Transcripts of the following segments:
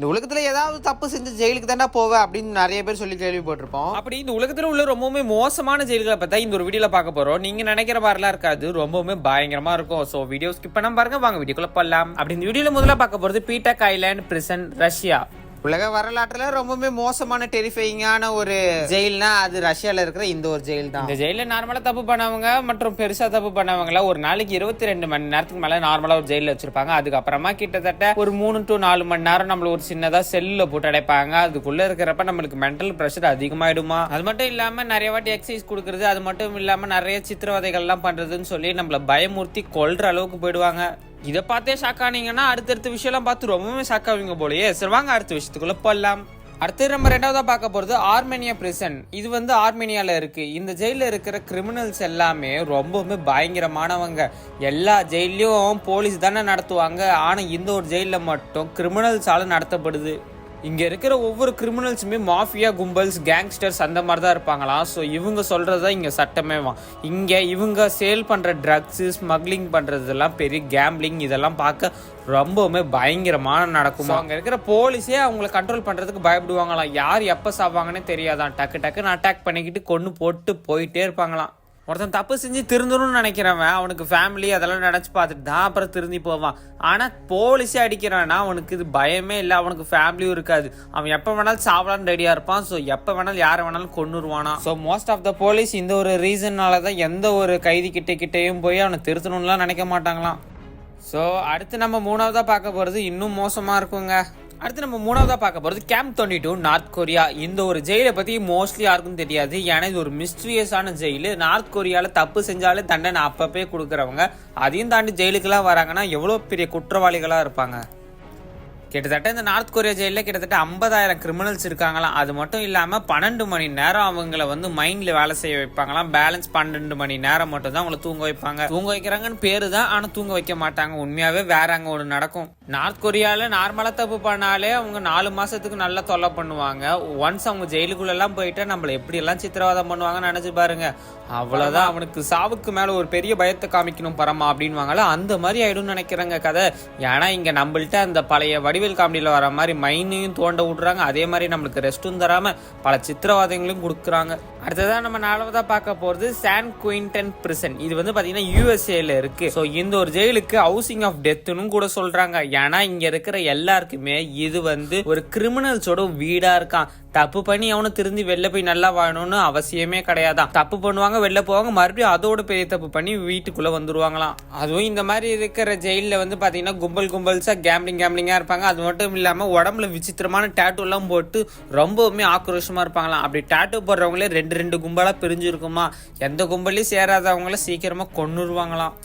இந்த உலகத்துல ஏதாவது தப்பு செஞ்சு ஜெயிலுக்கு தாண்டா போவேன் அப்படின்னு நிறைய பேர் சொல்லி கேள்விப்பட்டிருப்போம். அப்படி இந்த உலகத்துல உள்ள ரொம்பவுமே மோசமான ஜெயில்களை பத்தி இந்த ஒரு வீடியோல பார்க்க போறோம். நீங்க நினைக்கிற மாதிரிலாம் இருக்காது. ரொம்பவுமே பயங்கரமா இருக்கும். சோ வீடியோ ஸ்கிப் பண்ணாம பாருங்க. வாங்க வீடியோக்குள்ள போடலாம் அப்படி இந்த வீடியோல முதல்ல பார்க்க போறது பீட்டக் ஐலாண்ட் பிரிசன் ரஷ்யா உலக வரலாற்றுல ரொம்பவுமே மோசமான டெரிஃபைங்கான ஒரு ஜெயில்னா அது ரஷ்யால இருக்கிற இந்த ஒரு ஜெயில் தான் இந்த ஜெயில நார்மலா தப்பு பண்ணவங்க மற்றும் பெருசா தப்பு பண்ணவங்கள ஒரு நாளைக்கு இருபத்தி ரெண்டு மணி நேரத்துக்கு மேல நார்மலா ஒரு ஜெயில வச்சிருப்பாங்க. அதுக்கப்புறமா கிட்டத்தட்ட ஒரு மூணு டு நாலு மணி நேரம் நம்மள ஒரு சின்னதா செல்லுல போட்டு அடைப்பாங்க. அதுக்குள்ள இருக்கிறப்ப நம்மளுக்கு மென்டல் ப்ரெஷர் அதிகமாயிடுமா? அது மட்டும் இல்லாம நிறைய வாட்டி எக்ஸசைஸ் கொடுக்கறது. அது மட்டும் இல்லாம நிறைய சித்திரவதைகள் எல்லாம் பண்றதுன்னு சொல்லி நம்மள பயமுறுத்தி கொல்ற அளவுக்கு போயிடுவாங்க. இதை பார்த்தே ஷாக் ஆனீங்கன்னா அடுத்தடுத்த விஷயம்லாம் பார்த்து ரொம்பவே ஷாக் ஆவீங்க போலயே. சரி வாங்க அடுத்த விஷயத்துக்குள்ள போடலாம் அடுத்து நம்ம ரெண்டாவதா பார்க்க போறது ஆர்மேனியா பிரிசன் இது வந்து ஆர்மேனியால இருக்கு. இந்த ஜெயில இருக்கிற கிரிமினல்ஸ் எல்லாமே ரொம்பவுமே பயங்கரமானவங்க. எல்லா ஜெயிலையும் போலீஸ் தானே நடத்துவாங்க. ஆனா இந்த ஒரு ஜெயில மட்டும் கிரிமினல்ஸால நடத்தப்படுது. இங்கே இருக்கிற ஒவ்வொரு கிரிமினல்ஸுமே மாஃபியா கும்பல்ஸ் கேங்ஸ்டர்ஸ் அந்த மாதிரி தான் இருப்பாங்களாம் ஸோ இவங்க சொல்கிறது தான் இங்கே சட்டமே இங்கே இவங்க சேல் பண்ணுற ட்ரக்ஸு ஸ்மக்லிங் பண்ணுறதெல்லாம் பெரிய கேம்பிளிங் இதெல்லாம் பார்க்க ரொம்பவுமே பயங்கரமான நடக்கும்? அங்கே இருக்கிற போலீஸே அவங்கள கண்ட்ரோல் பண்ணுறதுக்கு பயப்படுவாங்களாம் யார் எப்போ சாவாங்கன்னே தெரியாதான். டக்கு டக்குன்னு அட்டாக் பண்ணிக்கிட்டு கொண்டு போட்டு போயிட்டே இருப்பாங்களாம். ஒருத்தன் தப்பு செஞ்சு திருந்தணும்னு நினைக்கிறவன் அவனுக்கு ஃபேமிலி அதெல்லாம் நினச்சி பார்த்துட்டு தான் அப்புறம் திருந்தி போவான். ஆனால் போலீஸே அடிக்கிறான்னா அவனுக்கு இது பயமே இல்லை. அவனுக்கு ஃபேமிலியும் இருக்காது. அவன் எப்போ வேணாலும் சாவலான்னு ரெடியாக இருப்பான். ஸோ எப்போ வேணாலும் யாரை வேணாலும் கொண்டுருவானா so most of the police இந்த ஒரு ரீசன்னால தான் எந்த ஒரு கைதி கிட்ட கிட்டேயும் போய் அவனை திருத்தணும்லாம் நினைக்க மாட்டாங்களாம். ஸோ அடுத்து நம்ம மூணாவதாக பார்க்க போகிறது இன்னும் மோசமாக இருக்குங்க. அடுத்து நம்ம மூணாவதாக பார்க்க போகிறது camp twenty two North Korea இந்த ஒரு ஜெயிலை பற்றி மோஸ்ட்லி யாருக்கும் தெரியாது. ஏன்னா இது ஒரு மிஸ்ட்ரியஸான ஜெயில். நார்த் கொரியாவில் தப்பு செஞ்சாலே தண்டனை அப்பப்பே கொடுக்குறவங்க. அதையும் தாண்டி ஜெயிலுக்கெல்லாம் வராங்கன்னா எவ்வளோ பெரிய குற்றவாளிகளாக இருப்பாங்க? கிட்டத்தட்ட இந்த நார்த் கொரியா ஜெயிலில் கிட்டத்தட்ட ஐம்பதாயிரம் கிரிமினல்ஸ் இருக்காங்களாம். அது மட்டும் இல்லாமல் பன்னெண்டு மணி நேரம் அவங்கள வந்து மைண்டில் வேலை செய்ய வைப்பாங்களாம். பேலன்ஸ் பன்னெண்டு மணி நேரம் மட்டும் தான் அவங்கள தூங்க வைப்பாங்க. தூங்க வைக்கிறாங்கன்னு பேரு தான் ஆனால் தூங்க வைக்க மாட்டாங்க. உண்மையாகவே வேற அங்கே ஒன்று நடக்கும். நார்த் கொரியாவில் நார்மலாக தப்பு பண்ணாலே அவங்க நாலு மாதத்துக்கு நல்லா தொல்லை பண்ணுவாங்க. ஒன்ஸ் அவங்க ஜெயிலுக்குள்ளெல்லாம் போயிட்டு நம்மளை எப்படியெல்லாம் சித்திரவாதம் பண்ணுவாங்கன்னு நினச்சி பாருங்க. அவ்வளோதான் அவனுக்கு சாவுக்கு மேலே ஒரு பெரிய பயத்தை காமிக்கணும் பரமா அப்படின்வாங்களா அந்த மாதிரி ஆயிடும்னு நினைக்கிறேங்க கதை. ஏன்னா இங்கே நம்மள்ட்ட அந்த பழைய வடி வடிவேல் காமெடியில் வர மாதிரி மைனையும் தோண்ட விட்றாங்க அதே மாதிரி நம்மளுக்கு ரெஸ்ட்டும் தராமல் பல சித்திரவாதங்களையும் கொடுக்குறாங்க. அடுத்ததான் நம்ம நாலாவதாக பார்க்க போகிறது சான் குயின்டன் பிரிசன் இது வந்து பார்த்தீங்கன்னா யூஎஸ்ஏல இருக்கு. ஸோ இந்த ஒரு ஜெயிலுக்கு ஹவுசிங் ஆஃப் டெத்துன்னு கூட சொல்றாங்க. ஏன்னா இங்க இருக்கிற எல்லாருக்குமே இது வந்து ஒரு கிரிமினல்ஸோட வீடா இருக்கான். தப்பு பண்ணி அவனும் திருந்தி வெளில போய் நல்லா வாழணும்னு அவசியமே கிடையாதான் தப்பு பண்ணுவாங்க வெளில போவாங்க மறுபடியும் அதோட பெரிய தப்பு பண்ணி வீட்டுக்குள்ள வந்துருவாங்களாம். அதுவும் இந்த மாதிரி இருக்கிற ஜெயிலில் வந்து பாத்தீங்கன்னா கும்பல் கும்பல்ஸா கேம்லிங் கேம்லிங்கா இருப்பாங்க. அது மட்டும் இல்லாம உடம்புல விசித்திரமான டேட்டூலாம் எல்லாம் போட்டு ரொம்பவுமே ஆக்ரோஷமா இருப்பாங்களாம். அப்படி டேட்டூ போடுறவங்களே ரெண்டு ரெண்டு கும்பலா பிரிஞ்சிருக்குமா? எந்த கும்பலையும் சேராதவங்கள சீக்கிரமா கொண்டுருவாங்களாம்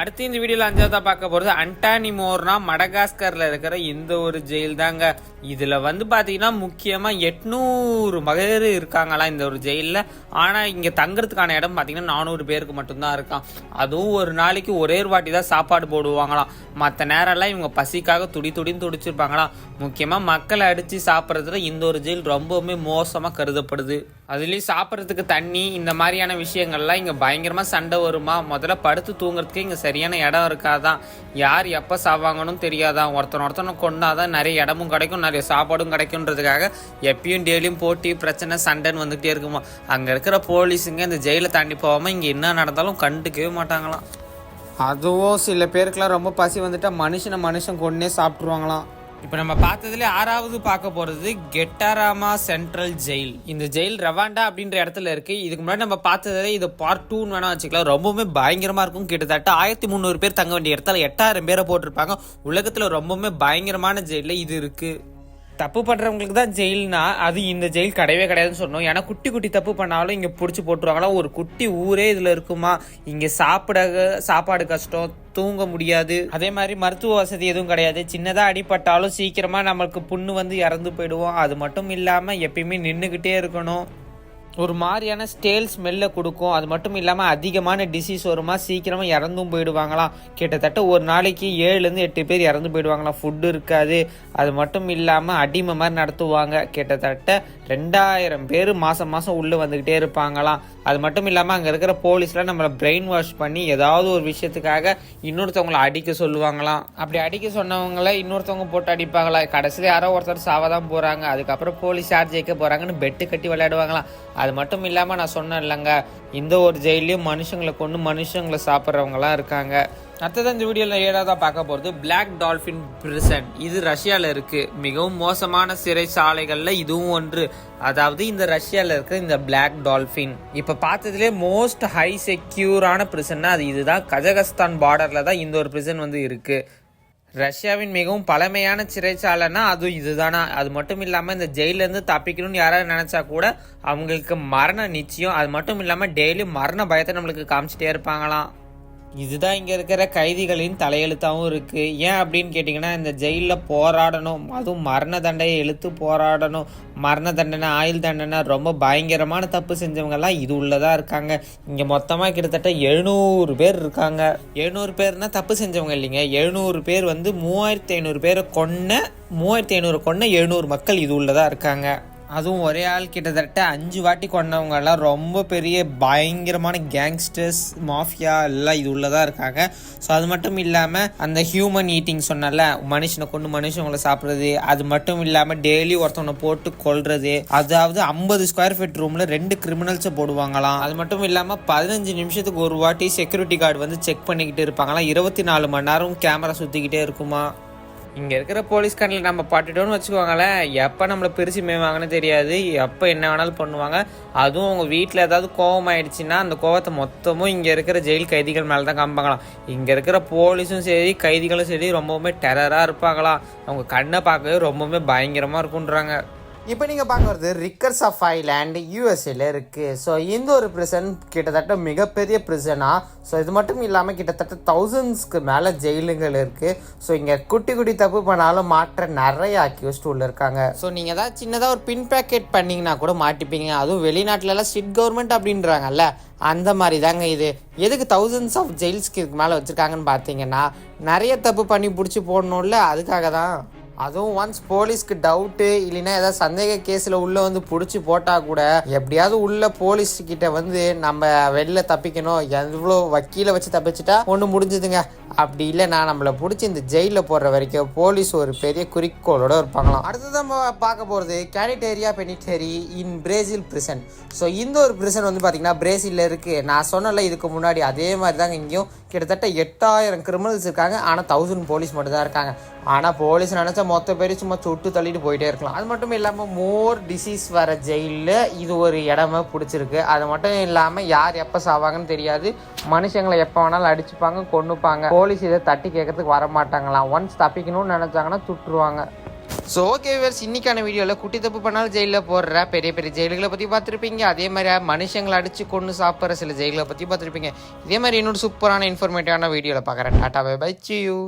அடுத்து இந்த வீடியோவில் அஞ்சாவதாக பார்க்க போகிறது அண்டானிமோர்னா மடகாஸ்கரில் இருக்கிற இந்த ஒரு ஜெயில் தாங்க. இதில் வந்து பார்த்தீங்கன்னா முக்கியமாக எட்நூறு மகளிர் இருக்காங்களாம் இந்த ஒரு ஜெயிலில் ஆனால் இங்கே தங்குறதுக்கான இடம் பார்த்தீங்கன்னா நானூறு பேருக்கு மட்டும்தான் இருக்கான். அதுவும் ஒரு நாளைக்கு ஒரே ஒரு வாட்டி தான் சாப்பாடு போடுவாங்களாம். மற்ற நேரம்லாம் இவங்க பசிக்காக துடி துடின்னு துடிச்சிருப்பாங்களாம். முக்கியமாக மக்களை அடித்து சாப்பிட்றதுல இந்த ஒரு ஜெயில் ரொம்பவுமே மோசமாக கருதப்படுது. அதுலேயும் சாப்பிட்றதுக்கு தண்ணி இந்த மாதிரியான விஷயங்கள்லாம் இங்கே பயங்கரமாக சண்டை வருமா? முதல்ல படுத்து தூங்குறதுக்கு இங்கே சரியான இடம் இருக்காதான் யார் எப்போ சாவாங்கன்னு தெரியாதான் ஒருத்தன் ஒருத்தனை கொண்டாதான் நிறைய இடமும் கிடைக்கும் நிறைய சாப்பாடும் கிடைக்குன்றதுக்காக எப்பயும் டெய்லியும் போட்டி பிரச்சனை சண்டைன்னு வந்துகிட்டே இருக்குமா? அங்கே இருக்கிற போலீஸுங்க இந்த ஜெயிலை தாண்டி போகாமல் இங்கே என்ன நடந்தாலும் கண்டுக்கவே மாட்டாங்களாம். அதுவும் சில பேருக்குலாம் ரொம்ப பசி வந்துட்டால் மனுஷனை மனுஷன் கொண்டே சாப்பிட்ருவாங்களாம் இப்போ நம்ம பார்த்ததுல ஆறாவது பார்க்க போகிறது கெட்டாராமா சென்ட்ரல் ஜெயில். இந்த ஜெயில் ரவாண்டா அப்படின்ற இடத்துல இருக்கு. இதுக்கு முன்னாடி நம்ம பார்த்ததே இது பார்ட் டூன்னு வேணா வச்சுக்கலாம். ரொம்பவுமே பயங்கரமா இருக்கும். கிட்டத்தட்ட ஆயிரத்தி முந்நூறு பேர் தங்க வேண்டிய இடத்துல எட்டாயிரம் பேரை போட்டிருப்பாங்க. உலகத்தில் ரொம்பவுமே பயங்கரமான ஜெயிலில் இது இருக்குது தப்பு பண்ணுறவங்களுக்கு தான் ஜெயில்னா அது இந்த ஜெயில் கிடையவே கிடையாதுன்னு சொன்னோம் ஏன்னா குட்டி குட்டி தப்பு பண்ணாலும் இங்கே பிடிச்சி போட்டுருவாங்களா ஒரு குட்டி ஊரே இதில் இருக்குமா? இங்கே சாப்பிட சாப்பாடு கஷ்டம் தூங்க முடியாது. அதே மாதிரி மருத்துவ வசதி எதுவும் கிடையாது. சின்னதாக அடிபட்டாலும் சீக்கிரமாக நம்மளுக்கு புண்ணு வந்து இறந்து போயிடுவோம். அது மட்டும் இல்லாமல் எப்பயுமே நின்றுக்கிட்டே இருக்கணும். ஒரு மாதிரியான ஸ்டேல் ஸ்மெல்லை கொடுக்கும். அது மட்டும் இல்லாமல் அதிகமான டிசீஸ் வருமா? சீக்கிரமாக இறந்தும் போயிடுவாங்களாம். கிட்டத்தட்ட ஒரு நாளைக்கு ஏழுலேருந்து எட்டு பேர் இறந்து போயிடுவாங்களாம். ஃபுட்டு இருக்காது. அது மட்டும் இல்லாமல் அடிமை மாதிரி நடத்துவாங்க. கிட்டத்தட்ட ரெண்டாயிரம் பேர் மாதம் மாதம் உள்ளே வந்துக்கிட்டே இருப்பாங்களாம். அது மட்டும் இல்லாமல் அங்கே இருக்கிற போலீஸ்லாம் நம்மளை பிரெயின் வாஷ் பண்ணி ஏதாவது ஒரு விஷயத்துக்காக இன்னொருத்தவங்களை அடிக்க சொல்லுவாங்களாம். அப்படி அடிக்க சொன்னவங்கள இன்னொருத்தவங்க போட்டு அடிப்பாங்களா? கடைசியில் யாரோ ஒருத்தர் சாவதான் போகிறாங்க அதுக்கப்புறம் போலீஸ் சார்ஜ் ஜெயிக்க போகிறாங்கன்னு பெட்டு கட்டி விளையாடுவாங்களாம். அது மட்டும் இல்லாமல் நான் சொன்னேன் இல்லைங்க இந்த ஒரு ஜெயிலையும் மனுஷங்களை கொண்டு மனுஷங்களை சாப்பிட்றவங்களாம் இருக்காங்க. அடுத்தது இந்த வீடியோவில் ஏழாவதா பார்க்க போகிறது பிளாக் டால்ஃபின் பிரிசன் இது ரஷ்யாவில் இருக்குது மிகவும் மோசமான சிறைச்சாலைகளில் இதுவும் ஒன்று. அதாவது இந்த ரஷ்யாவில் இருக்கிற இந்த பிளாக் டால்ஃபின் இப்போ பார்த்ததுலேயே மோஸ்ட் ஹை செக்யூரான பிரிசன்னா அது இதுதான். கஜகஸ்தான் பார்டரில் தான் இந்த ஒரு பிரிசன் வந்து இருக்குது ரஷ்யாவின் மிகவும் பழமையான சிறைச்சாலைனா அதுவும் இதுதானா? அது மட்டும் இல்லாமல் இந்த ஜெயிலேருந்து தப்பிக்கணும்னு யாராவது நினச்சா கூட அவங்களுக்கு மரண நிச்சயம். அது மட்டும் இல்லாமல் டெய்லி மரண பயத்தை நம்மளுக்கு காமிச்சிட்டே இருப்பாங்களாம். இதுதான் இங்கே இருக்கிற கைதிகளின் தலையெழுத்தாகவும் இருக்குது ஏன் அப்படின்னு கேட்டிங்கன்னா இந்த ஜெயிலில் போராடணும். அதுவும் மரண தண்டையை எழுத்து போராடணும். மரண தண்டனை ஆயுள் தண்டனை ரொம்ப பயங்கரமான தப்பு செஞ்சவங்கெல்லாம் இது உள்ளதாக இருக்காங்க. இங்கே மொத்தமாக கிட்டத்தட்ட எழுநூறு பேர் இருக்காங்க. எழுநூறு பேர்னா தப்பு செஞ்சவங்க இல்லைங்க. எழுநூறு பேர் வந்து மூவாயிரத்தி ஐநூறு பேரை கொன்ன மூவாயிரத்தி ஐநூறு கொன்ன எழுநூறு மக்கள் இது உள்ளதாக இருக்காங்க. அதுவும் ஒரே ஆள் கிட்டத்தட்ட அஞ்சு வாட்டி கொண்டவங்க எல்லாம் ரொம்ப பெரிய பயங்கரமான கேங்ஸ்டர்ஸ் மாஃபியா எல்லாம் இது உள்ளதாக இருக்காங்க. ஸோ அது மட்டும் இல்லாமல் அந்த ஹியூமன் ஈட்டிங் சொன்னால மனுஷனை கொண்டு மனுஷங்களை சாப்பிட்றது அது மட்டும் இல்லாமல் டெய்லி ஒருத்தவனை போட்டு கொல்றது அதாவது ஐம்பது ஸ்கொயர் ஃபீட் ரூமில் ரெண்டு கிரிமினல்ஸை போடுவாங்களாம். அது மட்டும் இல்லாமல் பதினஞ்சு நிமிஷத்துக்கு ஒரு வாட்டி செக்யூரிட்டி கார்டு வந்து செக் பண்ணிக்கிட்டு இருப்பாங்களாம். இருபத்தி நாலு மணி நேரம் கேமரா சுற்றிக்கிட்டே இருக்குமா இங்கே இருக்கிற போலீஸ் கண்ணில் நம்ம பட்டுட்டோம்னு வச்சுக்கோங்களேன். எப்போ நம்மளை பிரித்து மேய்வாங்கன்னு தெரியாது. எப்போ என்ன வேணாலும் பண்ணுவாங்க. அதுவும் அவங்க வீட்டில் ஏதாவது கோவம் ஆயிடுச்சுன்னா அந்த கோவத்தை மொத்தமும் இங்கே இருக்கிற ஜெயில் கைதிகள் மேலே தான் காமிப்பாங்களாம். இங்கே இருக்கிற போலீஸும் சரி கைதிகளும் சரி ரொம்பவுமே டெரராக இருப்பாங்களாம். அவங்க கண்ணை பார்க்கவே ரொம்பவுமே பயங்கரமாக இருக்குன்றாங்க இப்போ நீங்கள் பார்க்க வருது ரிக்கர்ஸ் ஆஃப் ஐலாண்ட் யூஎஸ்ஏல இருக்குது ஸோ இந்த ஒரு பிரிசன் கிட்டத்தட்ட மிகப்பெரிய பிரிசனாக ஸோ இது மட்டும் இல்லாமல் கிட்டத்தட்ட தௌசண்ட்ஸ்க்கு மேலே ஜெயிலுங்கள் இருக்குது ஸோ இங்கே குட்டி குட்டி தப்பு பண்ணாலும் மாற்ற நிறைய அக்யூஸ்ட் உள்ள இருக்காங்க. ஸோ நீங்கள் ஏதாவது சின்னதாக ஒரு பின் பேக்கெட் பண்ணிங்கன்னா கூட மாட்டிப்பீங்க. அதுவும் வெளிநாட்டிலலாம் ஸ்டேட் கவர்மெண்ட் அப்படின்றாங்கல்ல. அந்த மாதிரி தாங்க இது. எதுக்கு தௌசண்ட்ஸ் ஆஃப் ஜெயில்ஸ்க்கு இதுக்கு மேலே வச்சுருக்காங்கன்னு பார்த்தீங்கன்னா நிறைய தப்பு பண்ணி பிடிச்சி போடணும்ல. அதுக்காக தான். அதுவும் ஒன்ஸ் போலீஸ்க்கு டவுட்டு இல்லைன்னா ஏதாவது சந்தேக கேஸில் உள்ளே வந்து பிடிச்சி போட்டால் கூட எப்படியாவது உள்ள போலீஸ் கிட்ட வந்து நம்ம வெளில தப்பிக்கணும். எவ்வளோ வக்கீலை வச்சு தப்பிச்சிட்டா ஒன்று முடிஞ்சுதுங்க. அப்படி இல்லைன்னா நம்மளை பிடிச்சி இந்த ஜெயிலில் போடுற வரைக்கும் போலீஸ் ஒரு பெரிய குறிக்கோளோட இருப்பாங்களாம். அடுத்தது நம்ம பார்க்க போகிறது கேனிடேரியா penitentiary in Brazil prison so இந்த ஒரு பிரிசன் வந்து பார்த்தீங்கன்னா பிரேசிலில் இருக்குது நான் சொன்னல இதுக்கு முன்னாடி அதே மாதிரி தாங்க இங்கேயும். கிட்டத்தட்ட எட்டாயிரம் கிரிமினல்ஸ் இருக்காங்க. ஆனால் தௌசண்ட் போலீஸ் மட்டும் தான் இருக்காங்க. ஆனால் போலீஸ் நினச்சா மொத்த பேர் சும்மா சுட்டு தள்ளிட்டு போயிட்டே இருக்கலாம். அது மட்டும் இல்லாமல் மோர் டிசீஸ் வர ஜெயிலில் இது ஒரு இடமா பிடிச்சிருக்கு. அது மட்டும் இல்லாமல் யார் எப்போ சாவாங்கன்னு தெரியாது. மனுஷங்களை எப்போ வேணாலும் அடிச்சுப்பாங்க கொன்னுப்பாங்க. போலீஸ் இதை தட்டி கேட்கறதுக்கு வர மாட்டாங்களாம் ஒன்ஸ் தப்பிக்கணும்னு நினச்சாங்கன்னா சுட்டுருவாங்க. ஸோ ஓகே வேர்ஸ் இன்னைக்கான வீடியோவில் குட்டி தப்பு பண்ணாலும் ஜெயிலில் போடுற. பெரிய பெரிய ஜெயில்களை பற்றி பார்த்துருப்பீங்க. அதே மாதிரி மனுஷங்களை அடித்து கொண்டு சாப்பிட்ற சில ஜெயில்களை பற்றி பார்த்துருப்பீங்க. இதே மாதிரி இன்னொரு சூப்பரான இன்ஃபர்மேட்டிவான வீடியோவில் பார்க்குறேன் டாட்டா பை பை யூ